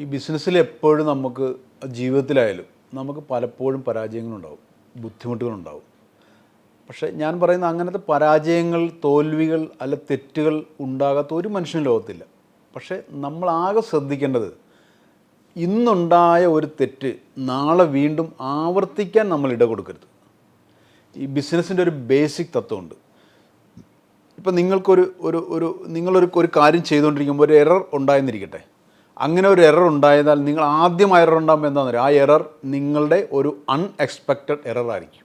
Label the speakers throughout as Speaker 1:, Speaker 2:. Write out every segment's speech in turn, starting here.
Speaker 1: ഈ ബിസിനസ്സിൽ എപ്പോഴും നമുക്ക് ജീവിതത്തിലായാലും നമുക്ക് പലപ്പോഴും പരാജയങ്ങളുണ്ടാവും ബുദ്ധിമുട്ടുകളുണ്ടാവും. പക്ഷേ ഞാൻ പറയുന്ന അങ്ങനത്തെ പരാജയങ്ങൾ തോൽവികൾ അല്ല തെറ്റുകൾ ഉണ്ടാകാത്ത ഒരു മനുഷ്യനും ലോകത്തില്ല. പക്ഷേ നമ്മളാകെ ശ്രദ്ധിക്കേണ്ടത് ഇന്നുണ്ടായ ഒരു തെറ്റ് നാളെ വീണ്ടും ആവർത്തിക്കാൻ നമ്മൾ ഇട കൊടുക്കരുത്. ഈ ബിസിനസ്സിന്റെ ഒരു ബേസിക് തത്വമുണ്ട്. ഇപ്പം നിങ്ങൾക്കൊരു ഒരു ഒരു നിങ്ങളൊരു ഒരു കാര്യം ചെയ്തുകൊണ്ടിരിക്കുമ്പോൾ ഒരു എറർ ഉണ്ടായെന്നിരിക്കട്ടെ. അങ്ങനെ ഒരു എറർ ഉണ്ടായതാൽ നിങ്ങൾ ആദ്യം എറർ ഉണ്ടാകുമ്പോൾ എന്താണെന്ന് പറയുക ആ എറർ നിങ്ങളുടെ ഒരു അൺഎക്സ്പെക്റ്റഡ് എറർ ആയിരിക്കും.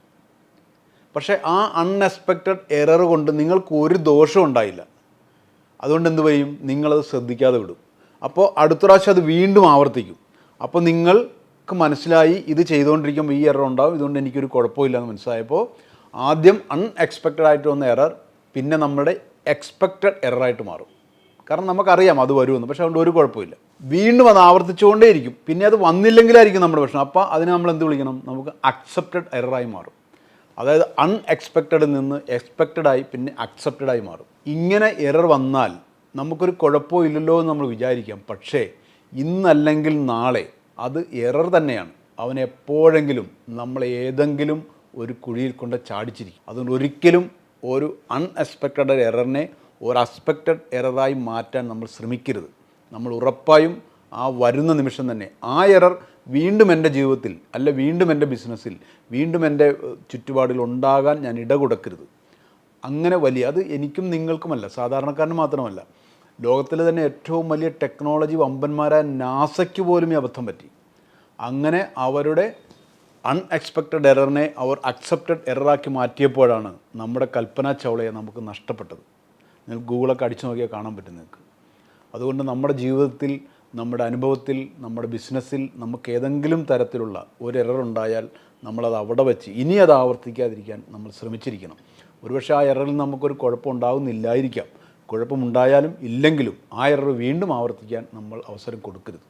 Speaker 1: പക്ഷേ ആ അൺഎക്സ്പെക്റ്റഡ് എറർ കൊണ്ട് നിങ്ങൾക്ക് ഒരു ദോഷവും ഉണ്ടായില്ല. അതുകൊണ്ട് എന്ത് ചെയ്യും നിങ്ങളത് ശ്രദ്ധിക്കാതെ വിടും. അപ്പോൾ അടുത്ത പ്രാവശ്യം അത് വീണ്ടും ആവർത്തിക്കും. അപ്പോൾ നിങ്ങൾക്ക് മനസ്സിലായി ഇത് ചെയ്തുകൊണ്ടിരിക്കുമ്പോൾ ഈ എറർ ഉണ്ടാവും. ഇതുകൊണ്ട് എനിക്കൊരു കുഴപ്പമില്ല എന്ന് മനസ്സിലായപ്പോൾ ആദ്യം അൺഎക്സ്പെക്റ്റഡ് ആയിട്ട് വന്ന എറർ പിന്നെ നമ്മുടെ എക്സ്പെക്റ്റഡ് എററായിട്ട് മാറും. കാരണം നമുക്കറിയാം അത് വരുമെന്ന്. പക്ഷേ അതുകൊണ്ട് ഒരു കുഴപ്പമില്ല. വീണ്ടും അത് ആവർത്തിച്ചുകൊണ്ടേയിരിക്കും. പിന്നെ അത് വന്നില്ലെങ്കിലായിരിക്കും നമ്മുടെ പ്രശ്നം. അപ്പോൾ അതിനെ നമ്മൾ എന്ത് വിളിക്കണം? നമുക്ക് അക്സെപ്റ്റഡ് എററായി മാറും. അതായത് അൺഎക്സ്പെക്റ്റഡിൽ നിന്ന് എക്സ്പെക്റ്റഡ് ആയി പിന്നെ അക്സെപ്റ്റഡ് ആയി മാറും. ഇങ്ങനെ എറർ വന്നാൽ നമുക്കൊരു കുഴപ്പമോ ഇല്ലല്ലോ എന്ന് നമ്മൾ വിചാരിക്കാം. പക്ഷേ ഇന്നല്ലെങ്കിൽ നാളെ അത് എറർ തന്നെയാണ്. അവൻ എപ്പോഴെങ്കിലും നമ്മൾ ഏതെങ്കിലും ഒരു കുഴിയിൽ കൊണ്ട് ചാടിച്ചിരിക്കും. അതുകൊണ്ട് ഒരിക്കലും ഒരു അൺഎക്സ്പെക്റ്റഡ് എററിനെ ഒരു അസ്പെക്റ്റഡ് എററായി മാറ്റാൻ നമ്മൾ ശ്രമിക്കരുത്. നമ്മൾ ഉറപ്പായും ആ വരുന്ന നിമിഷം തന്നെ. ആ എറർ വീണ്ടും എന്റെ ജീവിതത്തിൽ അല്ല വീണ്ടും എന്റെ ബിസിനസ്സിൽ വീണ്ടും എന്റെ ചുറ്റുപാടിൽ ഉണ്ടാകാൻ ഞാൻ ഇട കൊടുക്കരുത്. അങ്ങനെ വലിയ അത് എനിക്കും നിങ്ങൾക്കുമല്ല സാധാരണക്കാരന് മാത്രമല്ല. ലോകത്തിലെ തന്നെ ഏറ്റവും വലിയ ടെക്നോളജി വമ്പന്മാരായ നാസയ്ക്ക് പോലും ഈ അബദ്ധം പറ്റി. അങ്ങനെ അവരുടെ അൺഎക്സ്പെക്റ്റഡ് എററിനെ അവർ അക്സെപ്റ്റഡ് എററാക്കി മാറ്റിയപ്പോഴാണ് നമ്മുടെ കൽപ്പന ചൗളയെ നമുക്ക് നഷ്ടപ്പെട്ടത്. നിങ്ങൾ ഗൂഗിളൊക്കെ അടിച്ചു നോക്കിയാൽ കാണാൻ പറ്റും നിങ്ങൾക്ക്. അതുകൊണ്ട് നമ്മുടെ ജീവിതത്തിൽ നമ്മുടെ അനുഭവത്തിൽ നമ്മുടെ ബിസിനസ്സിൽ നമുക്ക് ഏതെങ്കിലും തരത്തിലുള്ള ഒരു എറർ ഉണ്ടായാൽ നമ്മളത് അവിടെ വെച്ച് ഇനി അത് ആവർത്തിക്കാതിരിക്കാൻ നമ്മൾ ശ്രമിച്ചിരിക്കണം. ഒരുപക്ഷെ ആ എററിൽ നമുക്കൊരു കുഴപ്പം ഉണ്ടാകുന്നില്ലായിരിക്കാം കുഴപ്പമുണ്ടായാലും ഇല്ലെങ്കിലും ആ എറർ വീണ്ടും ആവർത്തിക്കാൻ നമ്മൾ അവസരം കൊടുക്കരുത്.